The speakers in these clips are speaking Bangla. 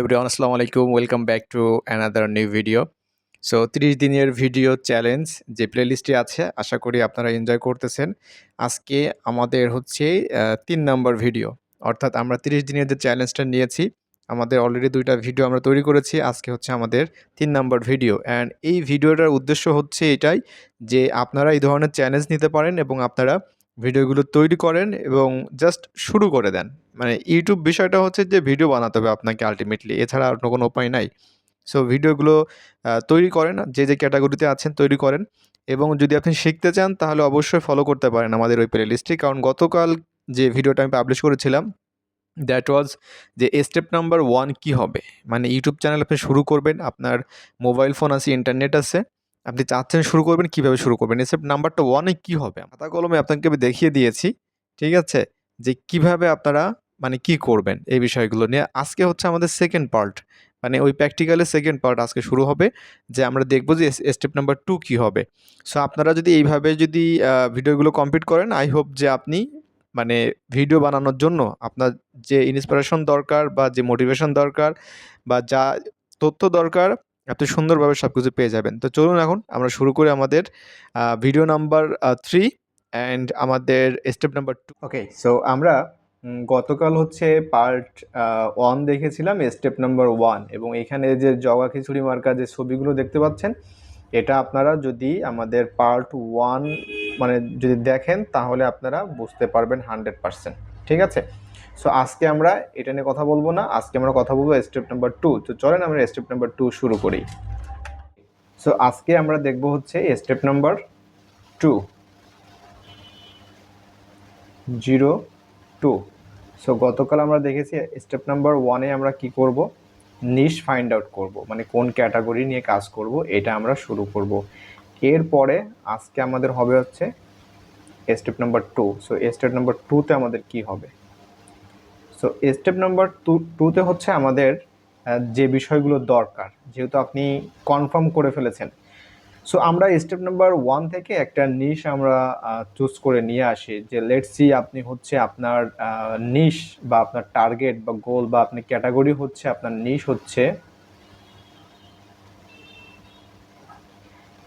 এভরিওয়ান আসসালামু আলাইকুম welcome back to another new video so তিরিশ দিনের ভিডিও চ্যালেঞ্জ যে প্লেলিস্টে আছে, আশা করি আপনারা এনজয় করতেছেন। আজকে আমাদের হচ্ছে তিন নম্বর ভিডিও অর্থাৎ আমরা তিরিশ দিনের যে চ্যালেঞ্জটা নিয়েছি, আমাদের অলরেডি দুইটা ভিডিও আমরা তৈরি করেছি। আজকে হচ্ছে আমাদের তিন নম্বর ভিডিও অ্যান্ড এই ভিডিওটার উদ্দেশ্য হচ্ছে এটাই যে আপনারা এই ধরনের চ্যালেঞ্জ নিতে পারেন এবং আপনারা ভিডিওগুলো তৈরি করেন এবং জাস্ট শুরু করে দেন। মানে ইউটিউব বিষয়টা হচ্ছে যে ভিডিও বানাতে হবে আপনাকে আলটিমেটলি এছাড়া অন্য কোনো উপায় নাই। সো ভিডিওগুলো তৈরি করেন, যে যে ক্যাটাগরিতে আছেন তৈরি করেন এবং যদি আপনি শিখতে চান তাহলে অবশ্যই ফলো করতে পারেন আমাদের ওই প্লেলিস্টে কারণ গতকাল যে ভিডিওটা আমি পাবলিশ করেছিলাম দ্যাট ওয়াজ যে স্টেপ নাম্বার ওয়ান কী হবে? মানে ইউটিউব চ্যানেল আপনি শুরু করবেন, আপনার মোবাইল ফোন আছে ইন্টারনেট আছে। আপনি চাচ্ছেন শুরু করবেন, কীভাবে শুরু করবেন? স্টেপ নাম্বারটা ওয়ানে কী হবে? খাতা কলমে আপনাকে আমি দেখিয়ে দিয়েছি, ঠিক আছে? যে কীভাবে আপনারা মানে কি করবেন এই বিষয়গুলো নিয়ে। আজকে হচ্ছে আমাদের সেকেন্ড পার্ট মানে ওই প্র্যাকটিক্যালের সেকেন্ড পার্ট আজকে শুরু হবে, যে আমরা দেখব যে স্টেপ নাম্বার টু কী হবে। সো আপনারা যদি এইভাবে যদি ভিডিওগুলো কমপ্লিট করেন আই হোপ যে আপনি মানে ভিডিও বানানোর জন্য আপনার যে ইন্সপিরেশন দরকার বা যে মোটিভেশন দরকার বা যা তথ্য দরকার আপনি সুন্দরভাবে সব কিছু পেয়ে যাবেন। তো চলুন এখন আমরা শুরু করি আমাদের ভিডিও নাম্বার থ্রি অ্যান্ড আমাদের step number two okay so আমরা গতকাল হচ্ছে পার্ট ওয়ান দেখেছিলাম স্টেপ নাম্বার ওয়ান এবং এখানে যে জগা খিচুড়ি মার্কা যে ছবিগুলো দেখতে পাচ্ছেন, এটা আপনারা যদি আমাদের পার্ট ওয়ান মানে যদি দেখেন তাহলে আপনারা বুঝতে পারবেন হান্ড্রেড পার্সেন্ট ঠিক আছে? সো আজকে আমরা এটা নিয়ে কথা বলব না। আজকে আমরা কথা বলব স্টেপ নাম্বার টু তো চলেন আমরা স্টেপ নাম্বার টু শুরু করি। সো আজকে আমরা দেখব হচ্ছে step number two zero two so গতকাল আমরা দেখেছি স্টেপ নাম্বার ওয়ানে আমরা কি করব? নিশ ফাইন্ড আউট করব। মানে কোন ক্যাটাগরি নিয়ে কাজ করব, এটা আমরা শুরু করব। এরপরে আজকে আমাদের হবে হচ্ছে step number two so step number টুতে আমাদের কি হবে? সো স্টেপ নাম্বার টু টুতে হচ্ছে আমাদের যে বিষয়গুলো দরকার, যেহেতু আপনি কনফার্ম করে ফেলেছেন। সো আমরা স্টেপ নাম্বার ওয়ান থেকে একটা নিশ আমরা চুজ করে নিয়ে আসি, যে লেটস সি আপনি হচ্ছে আপনার নিশ বা আপনার টার্গেট বা গোল বা আপনি ক্যাটাগরি হচ্ছে, আপনার নিশ হচ্ছে,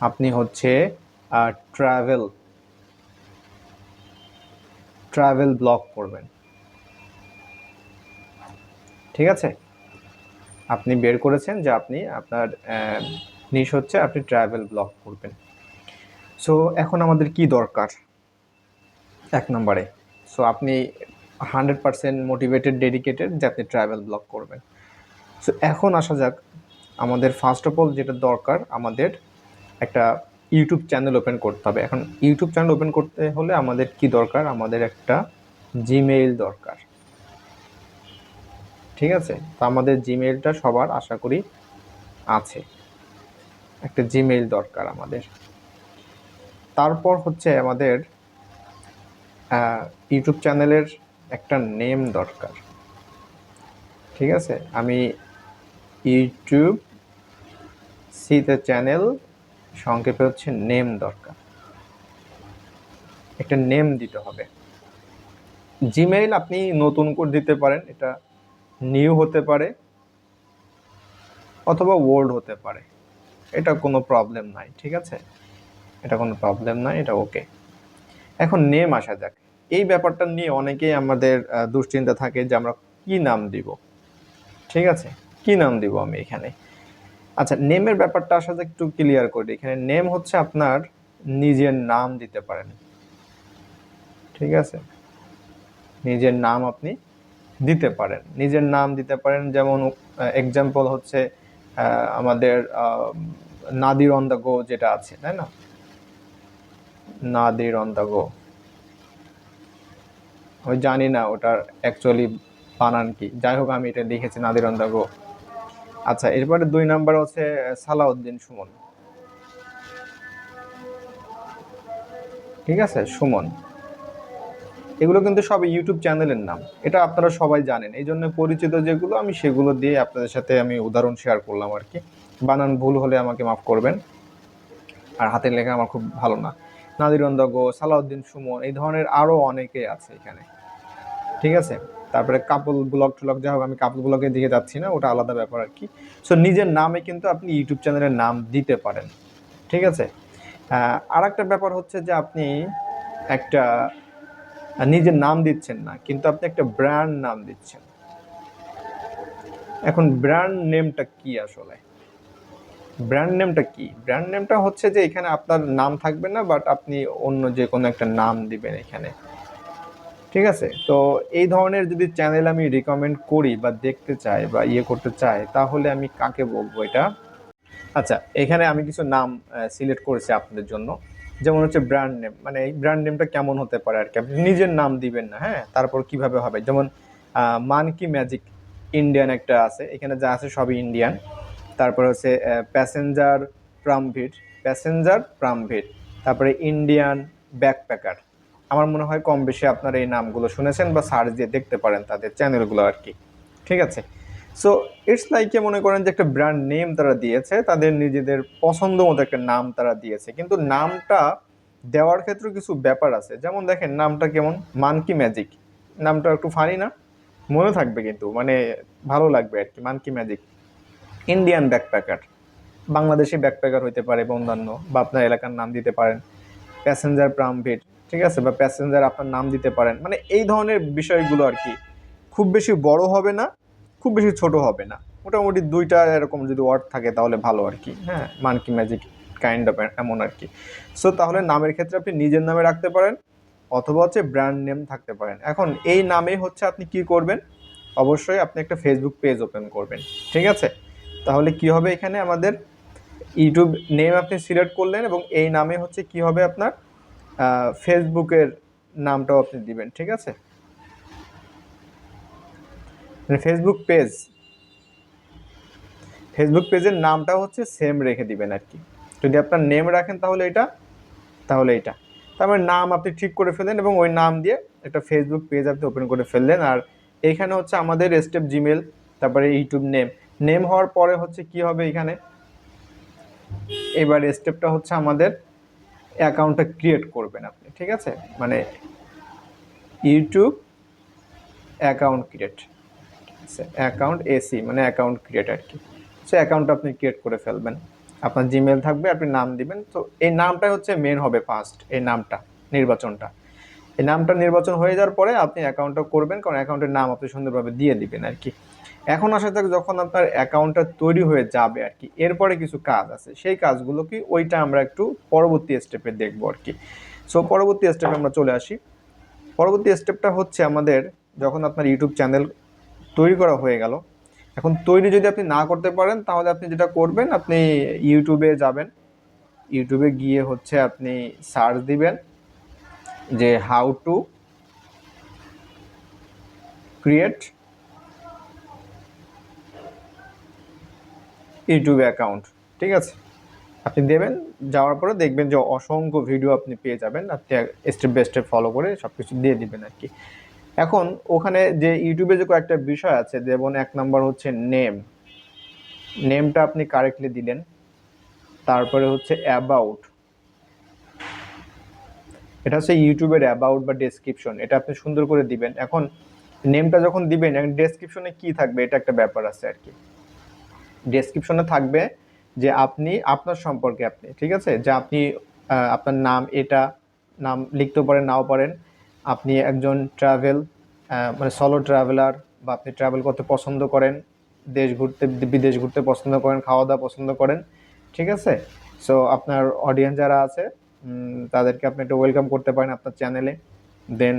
আপনি হচ্ছে ট্রাভেল ট্রাভেল ব্লগ করবেন। ঠিক আছে? আপনি বের করেছেন যে আপনি আপনার নিশ হচ্ছে আপনি ট্রাভেল ব্লগ করবেন। সো এখন আমাদের কি দরকার? এক নম্বরে সো আপনি হান্ড্রেড পারসেন্ট মোটিভেটেড ডেডিকেটেড যে আপনি ট্রাভেল ব্লগ করবেন। সো এখন আসা যাক, আমাদের ফার্স্ট অফ অল যেটা দরকার, আমাদের একটা ইউটিউব চ্যানেল ওপেন করতে হবে। এখন ইউটিউব চ্যানেল ওপেন করতে হলে আমাদের কি দরকার? আমাদের একটা জিমেইল দরকার। ঠিক আছে? তো আমাদের জিমেইলটা সবার আশা করি আছে। একটা জিমেইল দরকার আমাদের। তারপর হচ্ছে আমাদের ইউটিউব চ্যানেলের একটা নেম দরকার। ঠিক আছে? আমি ইউটিউব সি সিতে চ্যানেল সংক্ষেপে হচ্ছে নেম দরকার। একটা নেম দিতে হবে। জিমেইল আপনি নতুন করে দিতে পারেন, এটা নিউ হতে পারে অথবা ওল্ড হতে পারে। এটা কোনো প্রবলেম নাই, ঠিক আছে? এটা কোনো প্রবলেম নাই, এটা ওকে এখন নেম আসা যাক। এই ব্যাপারটা নিয়ে অনেকেই আমাদের দুশ্চিন্তা থাকে যে আমরা কি নাম দিব, ঠিক আছে? কি নাম দিব আমি এখানে? আচ্ছা নেমের ব্যাপারটা আসা যাক একটু ক্লিয়ার করি এখানে নেম হচ্ছে আপনার নিজের নাম দিতে পারেন, ঠিক আছে? নিজের নাম আপনি দিতে পারেন। নিজের নাম দিতে পারেন। যেমন এক্সাম্পল হচ্ছে আমাদের নাদির অন দ্য গো যেটা আছে, তাই না? নাদির অন দ্য গো আমি জানি না ওটার অ্যাকচুয়ালি বানান কি। যাই হোক, আমি এটা লিখেছি, নাদির অন দ্য গো আচ্ছা এরপরে দুই নাম্বার হচ্ছে সালাউদ্দিন সুমন। ঠিক আছে? সুমন। এগুলো কিন্তু সব ইউটিউব চ্যানেলের নাম। এটা আপনারা সবাই জানেন। এই জন্য পরিচিত যেগুলো, আমি সেগুলো দিয়ে আপনাদের সাথে আমি উদাহরণ শেয়ার করলাম আর কি। বানান ভুল হলে আমাকে মাফ করবেন। আর হাতের লেখা আমার খুব ভালো না। নাদির গো সালাউদ্দিন সুমন, এই ধরনের আরও অনেকে আছে এখানে। ঠিক আছে? তারপরে কাপল ব্লগ টুলগ যা হোক, আমি কাপল ব্লগের দিকে যাচ্ছি না, ওটা আলাদা ব্যাপার আর কি। সো নিজের নামে কিন্তু আপনি ইউটিউব চ্যানেলের নাম দিতে পারেন। ঠিক আছে? আর একটা ব্যাপার হচ্ছে যে আপনি একটা নিজের নাম দিচ্ছেন না, কিন্তু আপনি একটা ব্র্যান্ড নাম দিচ্ছেন। এখন ব্র্যান্ড নেমটা কি আসলে? ব্র্যান্ড নেমটা কি? ব্র্যান্ড নেমটা হচ্ছে যে এখানে আপনার নাম থাকবে না, বাট আপনি অন্য যে কোনো একটা নাম দিবেন এখানে। ঠিক আছে? তো এই ধরনের যদি চ্যানেল আমি রিকমেন্ড করি বা দেখতে চাই বা ইয়ে করতে চাই, তাহলে আমি কাকে বলব এটা? আচ্ছা এখানে আমি কিছু নাম সিলেক্ট করেছি আপনাদের জন্য। যেমন হচ্ছে ব্র্যান্ড নেম মানে এই ব্র্যান্ড নেমটা কেমন হতে পারে আর কি? আপনি নিজের নাম দিবেন না হ্যাঁ? তারপর কীভাবে হবে? যেমন মানকি ম্যাজিক ইন্ডিয়ান একটা আছে, এখানে যা আছে সবই ইন্ডিয়ান তারপর হচ্ছে প্যাসেঞ্জার প্রামভিট প্যাসেঞ্জার প্রামভিট তারপরে ইন্ডিয়ান ব্যাকপ্যাকার আমার মনে হয় কম বেশি আপনারা এই নামগুলো শুনেছেন বা সার্চ দিয়ে দেখতে পারেন তাদের চ্যানেলগুলো আর কি। ঠিক আছে? সো ইটস লাইকে মনে করেন যে একটা ব্র্যান্ড নেম তারা দিয়েছে, তাদের নিজেদের পছন্দ মতো একটা নাম তারা দিয়েছে। কিন্তু নামটা দেওয়ার ক্ষেত্রে কিছু ব্যাপার আছে। যেমন দেখেন, নামটা কেমন? মানকি ম্যাজিক নামটা একটু ফানি না? মনে থাকবে কিন্তু মানে ভালো লাগবে আর কি monkey magic Indian backpacker Bangladeshi backpacker হইতে পারে বা অন্যান্য, বা আপনার এলাকার নাম দিতে পারেন। প্যাসেঞ্জার প্রামভিট ঠিক আছে? বা প্যাসেঞ্জার আপনার নাম দিতে পারেন। মানে এই ধরনের বিষয়গুলো আর কি, খুব বেশি বড় হবে না। খুব বেশি ছোট হবে না। মোটামুটি দুইটা এরকম যদি ওয়ার্ড থাকে তাহলে ভালো আর কি হ্যাঁ? মানকি ম্যাজিক কাইন্ড অফ এমন আর কি। সো তাহলে নামের ক্ষেত্রে আপনি নিজের নামে রাখতে পারেন, অথবা হচ্ছে ব্র্যান্ড নেম থাকতে পারেন। এখন এই নামে হচ্ছে আপনি কি করবেন? অবশ্যই আপনি একটা ফেসবুক পেজ ওপেন করবেন, ঠিক আছে? তাহলে কি হবে এখানে আমাদের ইউটিউব নেম আপনি সিলেক্ট করলেন এবং এই নামে হচ্ছে কি হবে আপনার ফেসবুকের নামটাও আপনি দিবেন, ঠিক আছে? ফেসবুক পেজ ফেসবুক পেজের নামটা হচ্ছে সেম রেখে দিবেন আর কি। যদি আপনার নেম রাখেন তাহলে এটা তাহলে এটা। তারপরে নাম আপনি ঠিক করে ফেললেন এবং ওই নাম দিয়ে একটা ফেসবুক পেজ আপনি ওপেন করে ফেললেন। আর এইখানে হচ্ছে আমাদের স্টেপ জিমেল তারপরে ইউটিউব নেম নেম হওয়ার পরে হচ্ছে কি হবে এখানে? এবার স্টেপটা হচ্ছে আমাদের অ্যাকাউন্টটা ক্রিয়েট করবেন আপনি, ঠিক আছে? মানে ইউটিউব অ্যাকাউন্ট ক্রিয়েট অ্যাকাউন্ট এসি মানে অ্যাকাউন্ট ক্রিয়েট আর কি। সে অ্যাকাউন্ট আপনি ক্রিয়েট করে ফেলবেন। আপনার জিমেল থাকবে, আপনি নাম দিবেন। তো এই নামটাই হচ্ছে মেন হবে ফার্স্ট এই নামটা, নির্বাচনটা। এই নামটা নির্বাচন হয়ে যাওয়ার পরে আপনি অ্যাকাউন্টটা করবেন, কারণ অ্যাকাউন্টের নাম আপনি সুন্দরভাবে দিয়ে দিবেন আর কি। এখন আসা যাক যখন আপনার অ্যাকাউন্টটা তৈরি হয়ে যাবে আর কি, এরপরে কিছু কাজ আছে। সেই কাজগুলো কি ওইটা আমরা একটু পরবর্তী স্টেপে দেখব আর কি। সো পরবর্তী স্টেপে আমরা চলে আসি। পরবর্তী স্টেপটা হচ্ছে আমাদের যখন আপনার ইউটিউব চ্যানেল তৈরি করা হয়ে গেল। এখন তৈরি যদি আপনি না করতে পারেন, তাহলে আপনি যেটা করবেন, আপনি ইউটিউবে যাবেন। ইউটিউবে গিয়ে হচ্ছে আপনি সার্চ দিবেন যে how to create YouTube account ঠিক আছে? আপনি দেবেন, যাওয়ার পরে দেখবেন যে অসংখ্য ভিডিও আপনি পেয়ে যাবেন। আপনি স্টেপ বাই স্টেপ ফলো করে সব কিছু দিয়ে দিবেন আর কি। এখন ওখানে যে ইউটিউবে যে কয়েকটা বিষয় আছে, যেমন এক নম্বর হচ্ছে নেম নেমটা আপনি কারেক্টলি দিলেন। তারপরে হচ্ছে অ্যাবাউট এটা হচ্ছে ইউটিউবের অ্যাবাউট বা ডেসক্রিপশন এটা আপনি সুন্দর করে দিবেন। এখন নেমটা যখন দিবেন, এখন ডেসক্রিপশনে কি থাকবে, এটা একটা ব্যাপার আছে আর কি। ডেসক্রিপশনে থাকবে যে আপনি, আপনার সম্পর্কে আপনি, ঠিক আছে? যে আপনি আপনার নাম, এটা, নাম লিখতেও পারেন, নাও পারেন। আপনি একজন ট্রাভেল মানে সলো ট্রাভেলার বা আপনি ট্রাভেল করতে পছন্দ করেন, দেশ ঘুরতে, বিদেশ ঘুরতে পছন্দ করেন, খাওয়া দাওয়া পছন্দ করেন, ঠিক আছে? সো আপনার অডিয়েন্স যারা আছে তাদেরকে আপনি একটু ওয়েলকাম করতে পারেন আপনার চ্যানেলে দেন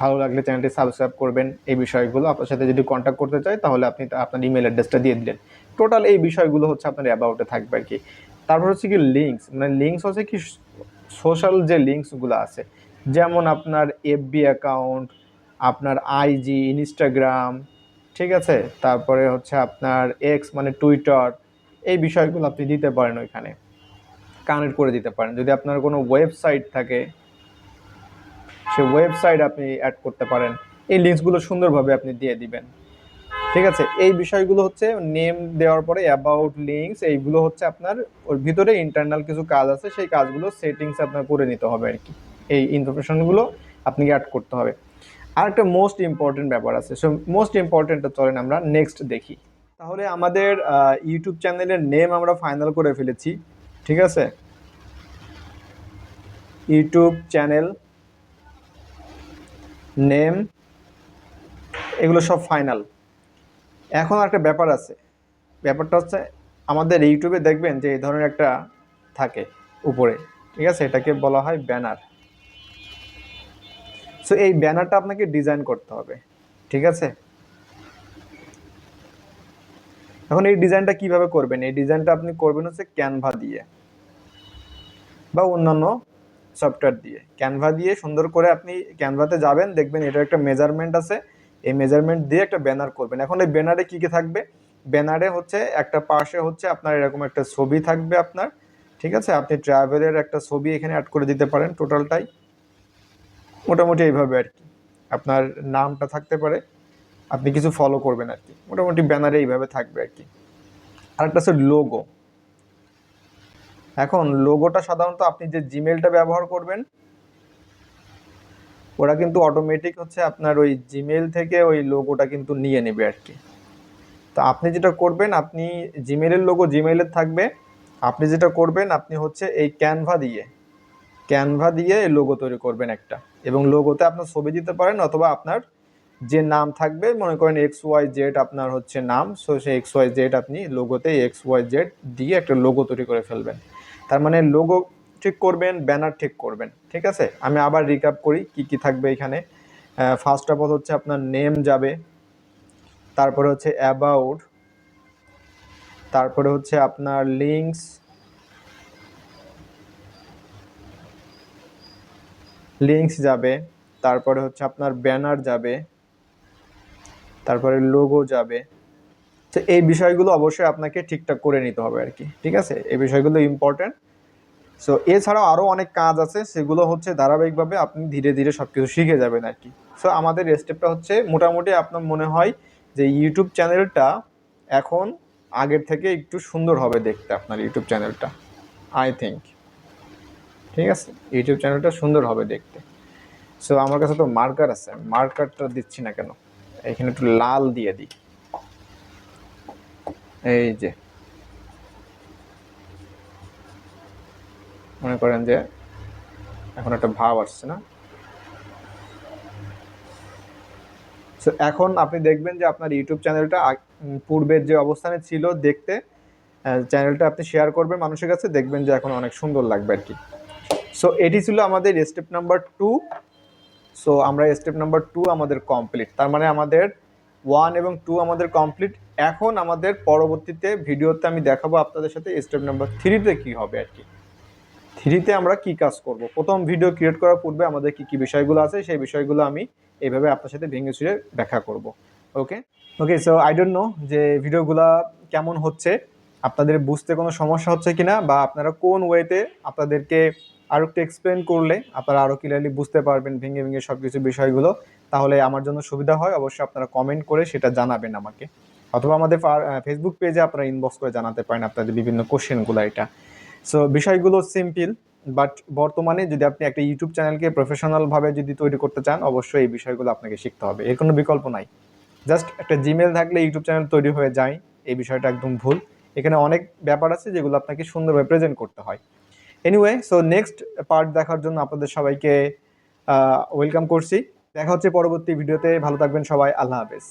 ভালো লাগলে চ্যানেলটি সাবস্ক্রাইব করবেন। এই বিষয়গুলো আপনার সাথে যদি কন্ট্যাক্ট করতে চাই, তাহলে আপনি আপনার ইমেল অ্যাড্রেসটা দিয়ে দিলেন। টোটাল এই বিষয়গুলো হচ্ছে আপনার অ্যাবাউটে থাকবে আর কি। তারপর হচ্ছে কি লিঙ্কস মানে লিঙ্কস হচ্ছে কি সোশ্যাল যে লিঙ্কসগুলো আছে, যেমন আপনার এফবি অ্যাকাউন্ট আপনার আইজি ইনস্টাগ্রাম ঠিক আছে? তারপরে হচ্ছে আপনার এক্স মানে টুইটার এই বিষয়গুলো আপনি দিতে পারেন ওইখানে। কানেক্ট করে দিতে পারেন। যদি আপনার কোনো ওয়েবসাইট থাকে, সে ওয়েবসাইট আপনি অ্যাড করতে পারেন। এই লিঙ্কসগুলো সুন্দরভাবে আপনি দিয়ে দিবেন। ঠিক আছে? এই বিষয়গুলো হচ্ছে নেম দেওয়ার পরে অ্যাবাউট লিঙ্কস এইগুলো হচ্ছে আপনার ওর ভিতরে ইন্টারনাল কিছু কাজ আছে, সেই কাজগুলো সেটিংস আপনার করে নিতে হবে আর কি। এই ইনফরমেশনগুলো আপনি অ্যাড করতে হবে। আর একটা মোস্ট ইম্পর্টেন্ট ব্যাপার আছে। সো মোস্ট ইম্পর্টেন্টটা চলেন আমরা নেক্সট দেখি। তাহলে আমাদের ইউটিউব চ্যানেলের নেম আমরা ফাইনাল করে ফেলেছি, ঠিক আছে? ইউটিউব চ্যানেল নেম এগুলো সব ফাইনাল এখন একটা ব্যাপার আছে। ব্যাপারটা হচ্ছে, আমাদের ইউটিউবে দেখবেন যে এই ধরনের একটা থাকে উপরে, ঠিক আছে? এটাকে বলা হয় ব্যানার সো এই ব্যানারটা আপনাকে ডিজাইন করতে হবে, ঠিক আছে? এখন এই ডিজাইনটা কীভাবে করবেন? এই ডিজাইনটা আপনি করবেন হচ্ছে ক্যানভা দিয়ে বা অন্যান্য সফটওয়্যার দিয়ে। ক্যানভা দিয়ে সুন্দর করে আপনি ক্যানভাতে যাবেন, দেখবেন এটার একটা মেজারমেন্ট আছে। এই মেজারমেন্ট দিয়ে একটা ব্যানার করবেন। এখন এই ব্যানারে কি কি থাকবে? ব্যানারে হচ্ছে একটা পাশে হচ্ছে আপনার এরকম একটা ছবি থাকবে আপনার, ঠিক আছে? আপনি ট্রাভেলের একটা ছবি এখানে অ্যাড করে দিতে পারেন টোটালটাই মোটামুটি এইভাবে আর কি। আপনার নামটা থাকতে পারে, আপনি কিছু ফলো করবেন আর কি। মোটামুটি ব্যানারে এইভাবে থাকবে আর কি। আরেকটা হচ্ছে লোগো এখন লোগোটা সাধারণত আপনি যে জিমেলটা ব্যবহার করবেন, ওরা কিন্তু অটোমেটিক হচ্ছে আপনার ওই জিমেল থেকে ওই লোগোটা কিন্তু নিয়ে নেবে আর কি। তো আপনি যেটা করবেন, আপনি জিমেলের লোগো জিমেলের থাকবে। আপনি যেটা করবেন, আপনি হচ্ছে এই ক্যানভা দিয়ে ক্যানভা দিয়ে লোগো তৈরি করবেন একটা। এবং লোগোতে আপনার ছবি দিতে পারেন অথবা আপনার যে নাম থাকবে, মনে করেন এক্স ওয়াই জেড আপনার হচ্ছে নাম সো সেই এক্স ওয়াই জেড আপনি লোগোতে এক্স ওয়াই জেড দিয়ে একটা লোগো তৈরি করে ফেলবেন। তার মানে লোগো ঠিক করবেন ব্যানার ঠিক করবেন, ঠিক আছে? আমি আবার রিক্যাপ করি কি কি থাকবে এখানে। ফার্স্ট অফ অল হচ্ছে আপনার নেম যাবে, তারপরে হচ্ছে অ্যাবাউট তারপরে হচ্ছে আপনার লিঙ্কস লিঙ্কস যাবে, তারপরে হচ্ছে আপনার ব্যানার যাবে, তারপরে লোগো যাবে। তো এই বিষয়গুলো অবশ্যই আপনাকে ঠিকঠাক করে নিতে হবে আর কি, ঠিক আছে? এই বিষয়গুলো ইম্পর্ট্যান্ট সো এছাড়াও আরও অনেক কাজ আছে, সেগুলো হচ্ছে ধারাবাহিকভাবে আপনি ধীরে ধীরে সব কিছু শিখে যাবেন আর কি। সো আমাদের স্টেপটা হচ্ছে মোটামুটি আপনার মনে হয় যে ইউটিউব চ্যানেলটা এখন আগের থেকে একটু সুন্দর হবে দেখতে আপনার ইউটিউব চ্যানেলটা আই থিঙ্ক ঠিক আছে? ইউটিউব চ্যানেলটা সুন্দর হবে দেখতে। সো আমার কাছে তো মার্কার আছে। মার্কারটা দিচ্ছি না কেন? এখানে একটু লাল দিয়ে দিই। এই যে। মনে করেন যে এখন একটা ভাব আসছে না? সো এখন আপনি দেখবেন যে আপনার ইউটিউব চ্যানেলটা পূর্বের যে অবস্থানে ছিল দেখতে চ্যানেলটা আপনি শেয়ার করবেন মানুষের কাছে, দেখবেন যে এখন অনেক সুন্দর লাগবে আর কি। সো এটি ছিল আমাদের স্টেপ নাম্বার টু সো আমরা স্টেপ নাম্বার টু আমাদের কমপ্লিট তার মানে আমাদের ওয়ান এবং টু আমাদের কমপ্লিট এখন আমাদের পরবর্তীতে ভিডিওতে আমি দেখাবো আপনাদের সাথে স্টেপ নাম্বার থ্রিতে কী হবে আর কি। থ্রিতে আমরা কি কাজ করব? প্রথম ভিডিও ক্রিয়েট করার পূর্বে আমাদের কি কি বিষয়গুলো আছে, সেই বিষয়গুলো আমি এইভাবে আপনার সাথে ভেঙে চুরে ব্যাখ্যা করব। Okay okay so I don't know যে ভিডিওগুলো কেমন হচ্ছে। আপনাদের বুঝতে কোনো সমস্যা হচ্ছে কিনা বা আপনারা কোন ওয়েতে আপনাদেরকে আরও একটু এক্সপ্লেন করলে আপনারা আরও ক্লিয়ারলি বুঝতে পারবেন ভেঙে ভেঙে সব কিছু বিষয়গুলো। তাহলে আমার জন্য সুবিধা হয়, অবশ্যই আপনারা কমেন্ট করে সেটা জানাবেন আমাকে। অথবা আমাদের ফেসবুক পেজে আপনারা ইনবক্স করে জানাতে পারেন আপনাদের বিভিন্ন কোশ্চেনগুলো এটা। সো বিষয়গুলো সিম্পল বাট বর্তমানে যদি আপনি একটা ইউটিউব চ্যানেলকে প্রফেশনালভাবে যদি তৈরি করতে চান, অবশ্যই এই বিষয়গুলো আপনাকে শিখতে হবে। এর কোনো বিকল্প নাই। জাস্ট একটা জিমেল থাকলে ইউটিউব চ্যানেল তৈরি হয়ে যায়, এই বিষয়টা একদম ভুল। এখানে অনেক ব্যাপার আছে যেগুলো আপনাকে সুন্দরভাবে প্রেজেন্ট করতে হয়। এনিওয়ে সো নেক্সট পার্ট দেখার জন্য আপনাদের সবাইকে ওয়েলকাম করছি। দেখা হচ্ছে পরবর্তী ভিডিওতে ভালো থাকবেন সবাই। আল্লাহ হাফেজ।